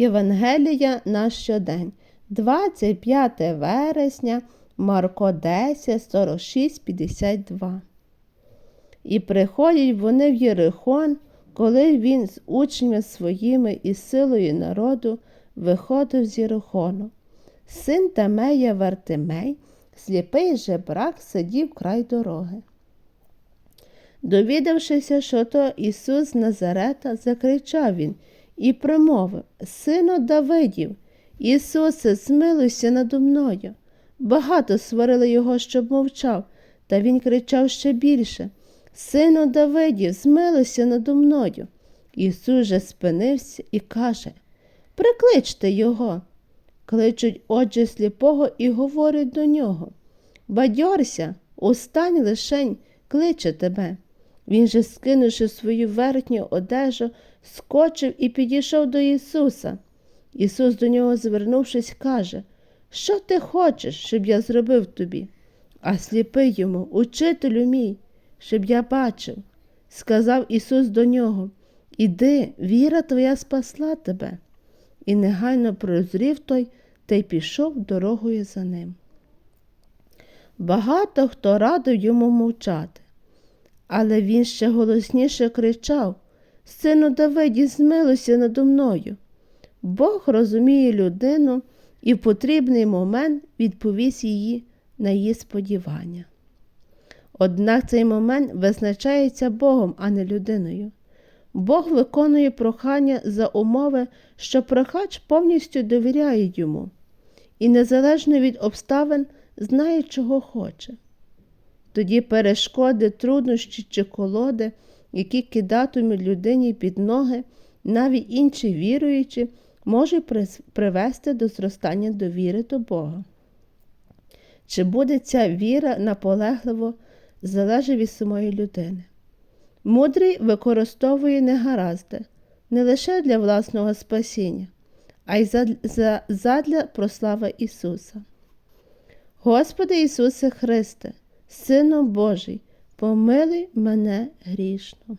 Євангелія на щодень, 25 вересня, Марко 10, 46, 52. І приходять вони в Єрихон, коли він з учнями своїми і силою народу виходив з Єрихону. Син Тамея Вартимей, сліпий жебрак, сидів край дороги. Довідавшися, що то Ісус Назарета, закричав він і промовив Сину Давидів, Ісусе, змилуйся надо мною. Багато сварили його, щоб мовчав, та він кричав ще більше Сину Давидів, змилуйся надо мною. Ісус же спинився і каже Прикличте його. Кличуть отже сліпого і говорять до нього Бадьорся, устань лишень, кличе тебе. Він же, скинувши свою верхню одежу, скочив і підійшов до Ісуса. Ісус до нього, звернувшись, каже Що ти хочеш, щоб я зробив тобі? А сліпий йому, учителю мій, щоб я бачив. Сказав Ісус до нього Іди, віра твоя спасла тебе. І негайно прозрів той та й пішов дорогою за ним. Багато хто радив йому мовчати, але він ще голосніше кричав Сину Давиді, змилуйся надо мною. Бог розуміє людину і в потрібний момент відповість її на її сподівання. Однак цей момент визначається Богом, а не людиною. Бог виконує прохання за умови, що прохач повністю довіряє йому і, незалежно від обставин, знає, чого хоче. Тоді перешкоди, труднощі чи колоди, які кидатимуть людині під ноги, навіть інші віруючі, можуть привести до зростання довіри до Бога. Чи буде ця віра наполегливо залежить від самої людини? Мудрий використовує негаразди не лише для власного спасіння, а й задля прослави Ісуса. Господи Ісусе Христе, Сину Божий, помилуй мене грішно.